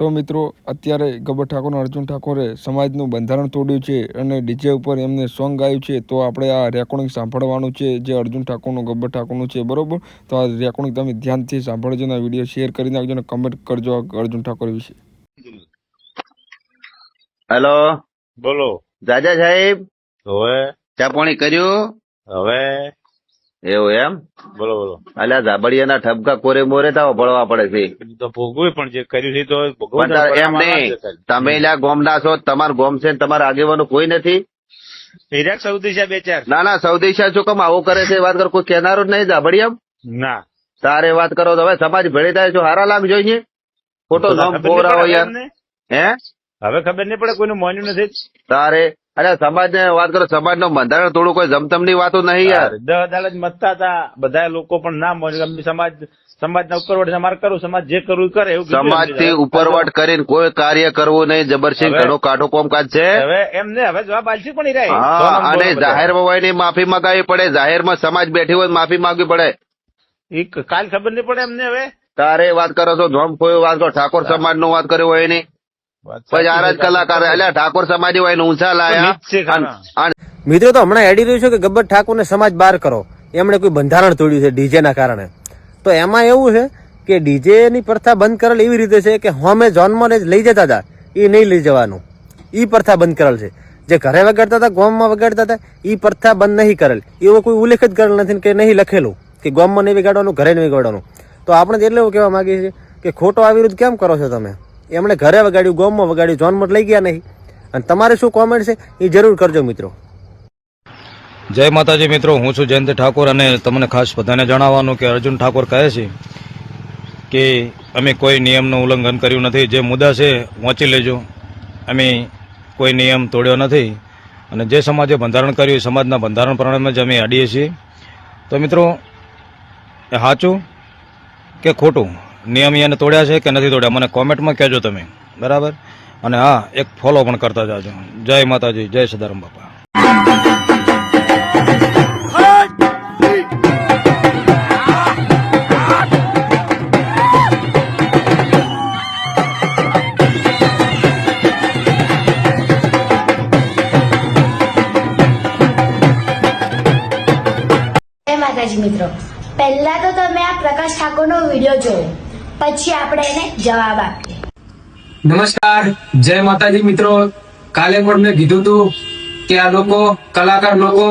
તો મિત્રો અત્યારે ગબ્બર ઠાકોર અર્જુન ઠાકોરે સમાજનું બંધારણ તોડ્યું છે અને ડીજે ઉપર એમને સોંગ ગાયું છે તો આપણે આ રેકોર્ડિંગ સાંભળવાનું છે જે અર્જુન ઠાકોરનું ગબ્બર ઠાકોરનું છે બરોબર? તો આ રેકોર્ડિંગ તમે ધ્યાનથી સાંભળજો અને વીડિયો શેર કરી નાખજો અને કમેન્ટ કરજો અર્જુન ઠાકોર વિશે. હેલો બોલો. જાજા સાહેબ? હવે? ચા પાણી કર્યું? હવે? એવું એમ? બોલો બોલો. અલ્યા ધાબડિયાના ઠપકા કોરે મોરે તાવ ભળવા પડે છે. તો ભોગવું પણ જે કર્યું છે તો એમ નહીં તમે લ્યા ગોમના છો તમાર ગોમ છે તમારા આગેવાનો કોઈ નથી? હિરાક સૌથી બે ચાર. ના ના સૌદેશા શું કમ આવું કરે છે? વાત કરો કોઈ કહેનારો જ નહીં ઝાબડિયા ના. તારે વાત કરો તો હવે સમાજ ભેળી થાય છો હારા લાગ જોઈએ ખોટો નામ નહીં યાર. હે? હવે ખબર નહીં પડે કોઈનું માન્યું નથી? તારે અરે સમાજ ને વાત કરો સમાજનું બંધારણ થોડું કોઈ જમતમની વાતો નહીં યાર. દહ અદાલત મતતા હતા. બધા લોકો પણ ના માન્યું સમાજ સમાજ ના ઉપરવટ અમારે કરવું સમાજ જે કરવું કરે એવું સમાજથી ઉપરવટ કરીને કોઈ કાર્ય કરવું નહીં. જબરસિંહ ઘણો કાઢો કોમકાજ છે. હવે એમને હવે જવાબ આલશે પણ ઈ હા અને જાહેરમાં ની માફી માંગાવી પડે. જાહેરમાં સમાજ બેઠી હોય માફી માંગવી પડે. ઈ કાલ ખબર નહીં પડે એમને હવે? તારે વાત કરો છો ધોમ કોઈ વાત કરો. ઠાકોર સમાજનું વાત કર્યો હોય નહીં સાચી જ કલાકાર એટલે ઠાકોર સમાજ હોય ને ઊંચા લાયા. મિત્રો તો હમણાં એડી રહ્યું છે કે ગબ્બર ઠાકોરને સમાજ બહાર કરો. એમણે કોઈ બંધારણ તોડ્યું છે ડીજે ના કારણે. તો એમાં એવું છે કે ડીજે ની પ્રથા બંધ કરેલ એવી રીતે છે કે હોમે જોનમાં જ લઈ જતા હતા. એ નહીં લઈ જવાનું. ઈ પ્રથા બંધ કરેલ છે. જે ઘરે વગાડતા હતા ગોમમાં વગાડતા હતા ઈ પ્રથા બંધ નહીં કરેલ. એવો કોઈ ઉલ્લેખ જ કરેલ નથી કે નહીં લખેલું કે ગોમમાં નહીં વગાડવાનું ઘરે નહીં વગાડવાનું. તો આપણે એટલે એવું કહેવા માંગીએ છીએ કે ખોટો આ વિરુદ્ધ કેમ કરો છો તમે? એમણે ઘરે વગાડ્યું, ગોમમાં વગાડ્યું જોનમાં લઈ ગયા નહીં. અને તમારે શું કોમેન્ટ છે? એ જરૂર કરજો મિત્રો. જય માતાજી મિત્રો, હું છું જયંત ઠાકોર અને તમને ખાસ બધાને જણાવવાનું કે અર્જુન ઠાકોર કહે છે કે અમે કોઈ નિયમનું ઉલ્લંઘન કર્યું નથી. જે મુદ્દા છે, વાંચી લેજો. અમે કોઈ નિયમ તોડ્યો નથી. અને જે સમાજે બંધારણ કર્યું એ સમાજના બંધારણ પ્રમાણે જ અમે અડીએ છીએ. તો મિત્રો, એ સાચું કે ખોટું? નિયમ એને તોડ્યા છે કે નથી તોડ્યા? મને કોમેન્ટમાં કહેજો તમે. બરાબર? અને હા, એક ફોલો પણ કરતા જાજો. જય માતાજી, જય સદારામ બાપા. મિત્રો. પહેલા તો તમે આ પ્રકાશ ઠાકોરનો વીડિયો જોયો પછી આપણે એને જવાબ આપીએ. નમસ્કાર, જય માતાજી મિત્રો. કાલે પણ મેં કીધું હતું કે આ લોકો, કલાકાર લોકો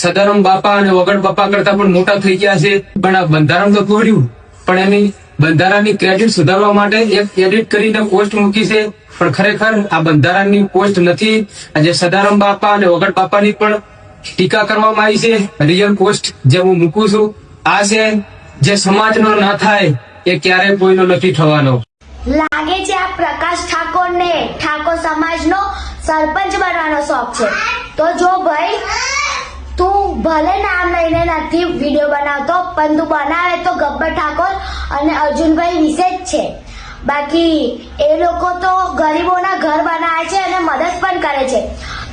સદારામ બાપા અને વગર બાપા કરતા પણ મોટા થઈ ગયા છે. પણ આ બંધારણ તો તોડ્યું. પણ એની બંધારણની ક્રેડિટ સુધારવા માટે એક એડિટ કરીને પોસ્ટ મૂકી છે. પણ ખરેખર આ બંધારણની પોસ્ટ નથી. આજે સદારામ બાપા અને વગર બાપાની પણ ટીકા કરવામાં આવી છે. રિયલ પોસ્ટ જે હું મૂકું છું. આ છે જે સમાજનો ના થાય, એ ક્યારેય કોઈનો નથી થવાનો. લાગે છે આ પ્રકાશ ઠાકોરને ઠાકોર સમાજનો સરપંચ બનવાનો શોખ છે. તો જો ભાઈ, તું ભલે નામ લઈને નથી વીડિયો બનાવતો, પણ તું બનાવે તો ગબ્બર ઠાકોર અને અર્જુનભાઈ વિશે જ છે. બાકી એ લોકો તો ગરીબોના ઘર બનાવે છે અને મદદ પણ કરે છે.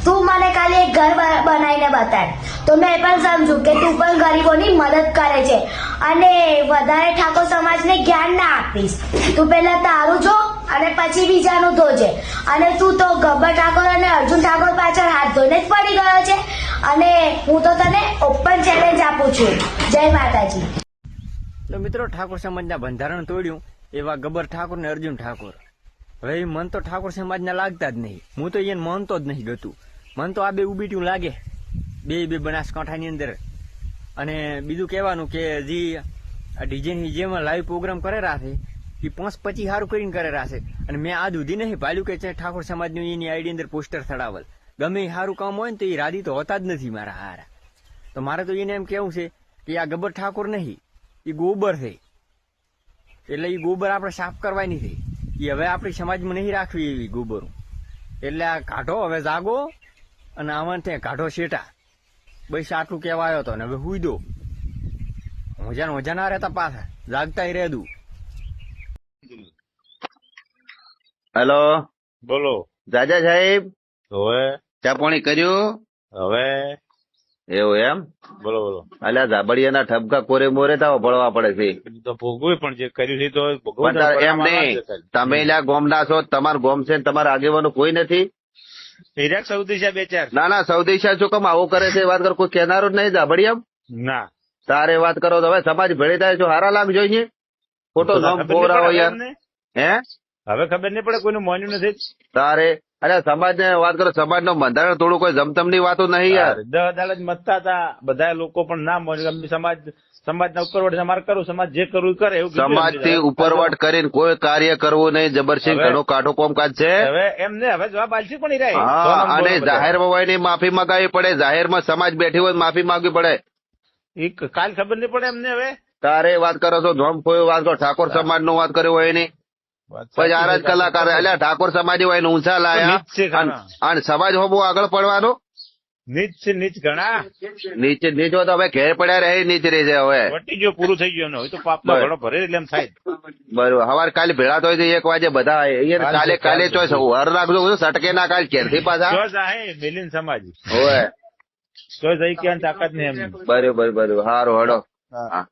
તું મને ખાલી એક ઘર બનાવીને બતાડ. તો મેં પણ સમજુ કે તું પણ ગરીબોની મદદ કરે છે. અને વધારે ઠાકોર સમાજને જ્ઞાન ના આપીશ. તું પહેલા તારું જો અને પછી બીજાનું ધોજે. અને તું તો ગબ્બર ઠાકોર અને અર્જુન ઠાકોર પાછળ હાથ ધોઈને જ પડી ગયો છે. અને હું તો તને ઓપન ચેલેન્જ આપું છું. જય માતાજી. તો મિત્રો, ઠાકોર સમાજના બંધારણ તોડ્યું, એવા ગબ્બર ઠાકોર ને અર્જુન ઠાકોર. હવે મન તો ઠાકોર સમાજના લાગતા જ નહીં. હું તો એને માનતો જ નહીં ગતું. મન તો આ બે ઉબીટ્યું લાગે. બે બે બનાસકાંઠાની અંદર. અને બીજું કહેવાનું કે જે ડીજેની જેમાં લાઈવ પ્રોગ્રામ કરેલા છે એ પાંચ પચી સારું કરીને કરેલા છે અને મેં આ દૂધી નહીં પાડ્યું કે ઠાકોર સમાજનું એની આઈડી અંદર પોસ્ટર ચડાવલ ગમે એ સારું કામ હોય ને તો એ રાજી તો હોતા જ નથી મારા હારા. તો મારે તો એને એમ કેવું છે કે આ ગબ્બર ઠાકોર નહીં એ ગોબર છે. એટલે એ ગોબર આપણે સાફ કરવાની છે. એ હવે આપણી સમાજમાં નહીં રાખવી એવી ગોબરો. એટલે આ કાઢો, હવે જાગો. અને આમાં ત્યાં કાઢો શેટા. બસ આટલું કહેવા આવ્યો હતો ને હવે હુઈ દો. મજા ને મજા ના રહેતા પાછા. જાગતા રહેતું હેલો. બોલો. જાજા સાહેબ. હવે. ચા પાણી કર્યું? હવે. એવું એમ? બોલો બોલો. અલ્યા ધાબડિયાના ઠપકા કોરે મોરે તાવ ભળવા પડે છે. તો ભોગવું પણ જે કર્યું છે એ તો તો એમ નહીં. તમે લ્યા ગોમના છો તમારા ગોમ છે ને તમારા આગેવાનો કોઈ નથી. હિરાક સૌદેશા બે ચાર. ના ના સૌદેશા શું કામ આવું કરે છે? વાત કર કોઈ કહેનારો જ નહીં ધાબડિયા ના. તારે વાત કરો તો હવે સમાજ ભેળે થાય છો હારા લાગ જોઈએ ખોટો નામ ખબર નહીં પડે યાર? હે? હવે ખબર નહીં પડે કોઈનું માન્યું નથી? તારે અરે સમાજ ને વાત કરો સમાજનું બંધારણ થોડું કોઈ જમતમની વાતો નહીં યાર. દહ અદાલત મતતા હતા બધા લોકો પણ ના માન્યું. સમાજ સમાજના ઉપરવટ મારે કરું સમાજ જે કરવું કરે એવું સમાજથી ઉપરવટ કરીને કોઈ કાર્ય કરવું નહીં જબરસિંહ ઘણો કાઢો કોમકાજ છે. હવે એમને હવે જવાબ આલશે પણ હા અને જાહેર હોયની માફી મગાવી પડે જાહેરમાં સમાજ બેઠી હોય માફી માંગવી પડે. કાલ ખબર નહીં પડે એમને હવે? તારે વાત કરો છો ધોમ કોઈ વાત કરો ઠાકોર સમાજ નો વાત કર્યો હોય નહીં પછી આરા જ કલાકાર એટલે ઠાકોર સમાજ હોય ને ઊંચા લાયા. અને સમાજ હોબો આગળ પડવાનો. નીચ છે નીચ ઘણા. નીચે નીચો તો હવે ઘેર પડ્યા રહે નીચ રહી જાય હવે. વટી ગયો પૂરું થઈ ગયું એનું. હવે તો પાપ ઘણો ભરે એટલે એમ થાય. બરોબર. હવાર કાલે ભેળા તો એક વાગે બધા અહીંયા કાલે કાલે ચોઈસ હર રાખજો સટકે ના કાલ ઘેરથી પાછા. જો જાહે મિલિન સમાજ. હોય તો જઈ ક્યાં તાકાત નહીં એમ બરોબર બરોબર. હારો હડો. હા.